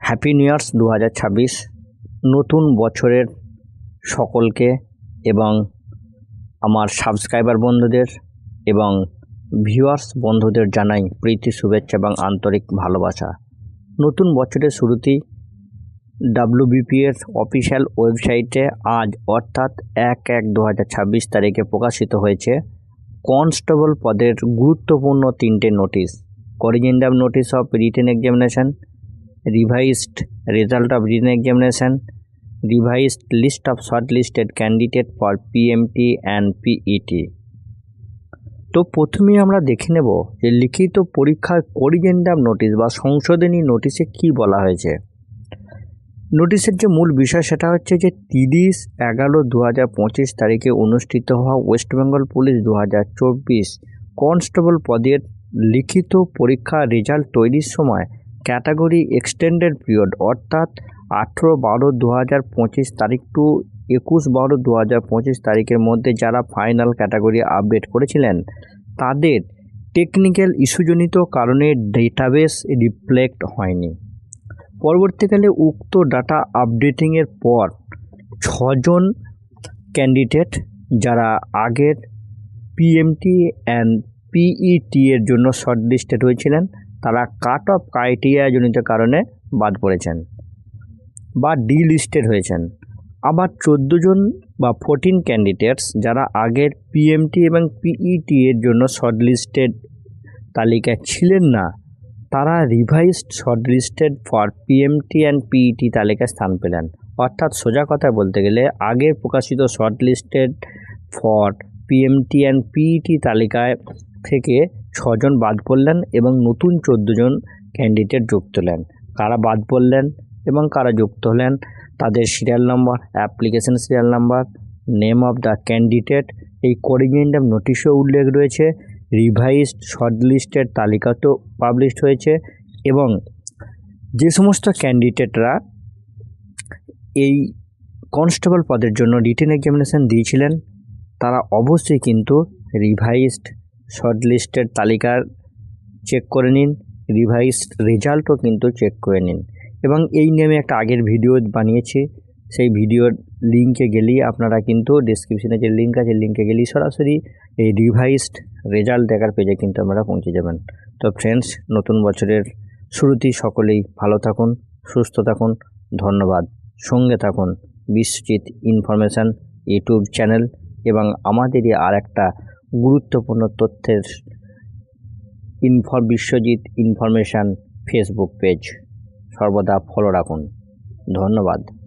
Happy new years দু হাজার ছাব্বিশ। নতুন বছরের সকলকে এবং আমার সাবস্ক্রাইবার বন্ধুদের এবং ভিউয়ার্স বন্ধুদের জানাই প্রীতি, শুভেচ্ছা এবং আন্তরিক ভালোবাসা। নতুন বছরের শুরুতেই ডাব্লিউবিপিএর অফিসিয়াল ওয়েবসাইটে আজ অর্থাৎ এক এক দু তারিখে প্রকাশিত হয়েছে কনস্টেবল পদের গুরুত্বপূর্ণ তিনটে notice corrigendum notice of written examination revised result of written examination revised list of shortlisted candidate for PMT and PET তো প্রথমেই আমরা দেখে নেব যে লিখিত পরীক্ষার করিজেন্ডাম নোটিশ বা সংশোধনী নোটিশে কি বলা হয়েছে। নোটিশের যে মূল বিষয় সেটা হচ্ছে যে তিরিশ এগারো দু হাজার পঁচিশ তারিখে অনুষ্ঠিত হওয়া ওয়েস্ট বেঙ্গল পুলিশ দু হাজার চব্বিশ কনস্টেবল পদের লিখিত পরীক্ষা রেজাল্ট তৈরির সময় ক্যাটাগরি এক্সটেন্ডেড পিরিয়ড, অর্থাৎ আঠেরো বারো দু হাজার পঁচিশ তারিখ টু একুশ বারো দু হাজার পঁচিশ তারিখের মধ্যে যারা ফাইনাল ক্যাটাগরি আপডেট করেছিলেন, তাদের টেকনিক্যাল ইস্যুজনিত কারণে ডেটাবেস রিফ্লেক্ট হয়নি। পরবর্তীকালে উক্ত ডাটা আপডেটিংয়ের পর ছজন ক্যান্ডিডেট যারা আগের পিএমটি অ্যান্ড পিইটি এর জন্য শর্টলিস্টেড হয়েছিলেন তারা কাট অফ ক্রাইটেরিয়াজনিত কারণে বাদ পড়েছেন বা ডিলিস্টেড হয়েছেন। আবার চোদ্দ জন বা ফোরটিন ক্যান্ডিডেটস যারা আগের পিএমটি এবং পিইটি এর জন্য শর্টলিস্টেড তালিকায় ছিলেন না, তারা revised shortlisted for PMT and PET তালিকায় স্থান পেলেন। অর্থাৎ সোজা কথা বলতে গেলে আগের প্রকাশিত shortlisted for PMT and PET তালিকায় থেকে ছজন বাদ পড়লেন এবং নতুন জন ক্যান্ডিডেট যুক্ত হলেন। কারা বাদ পড়লেন এবং কারা যুক্ত হলেন? তাদের serial number application serial number name of the candidate এই করিজেন্ডাম নোটিশেও উল্লেখ রয়েছে রিভাইসড শর্টলিস্টের তালিকাতেও পাবলিশড হয়েছে এবং যে সমস্ত ক্যান্ডিডেটরা এই কনস্টেবল পদের জন্য রিটেন এক্সামিনেশান দিয়েছিলেন, তারা অবশ্যই কিন্তু রিভাইসড শর্টলিস্টের তালিকার চেক করে নিন রিভাইসড রেজাল্টও কিন্তু চেক করে নিন। এবং এই নিয়ে একটা আগের ভিডিও বানিয়েছি, সেই ভিডিওর লিঙ্কে গেলেই আপনারা কিন্তু ডিসক্রিপশনে যে লিঙ্ক আছে লিঙ্কে গেলেই সরাসরি এই রিভাইসড রেজাল্ট দেখার পেজে কিন্তু আপনারা পৌঁছে যাবেন। তো ফ্রেন্ডস নতুন বছরের শুরুতেই সকলেই ভালো থাকুন, সুস্থ থাকুন, ধন্যবাদ। সঙ্গে থাকুন বিশ্বজিৎ ইনফরমেশান ইউটিউব চ্যানেল এবং আমাদেরই আর একটা গুরুত্বপূর্ণ তথ্যের ইনফর বিশ্বজিৎ ইনফরমেশান ফেসবুক পেজ। সর্বদা ফলো রাখুন। ধন্যবাদ।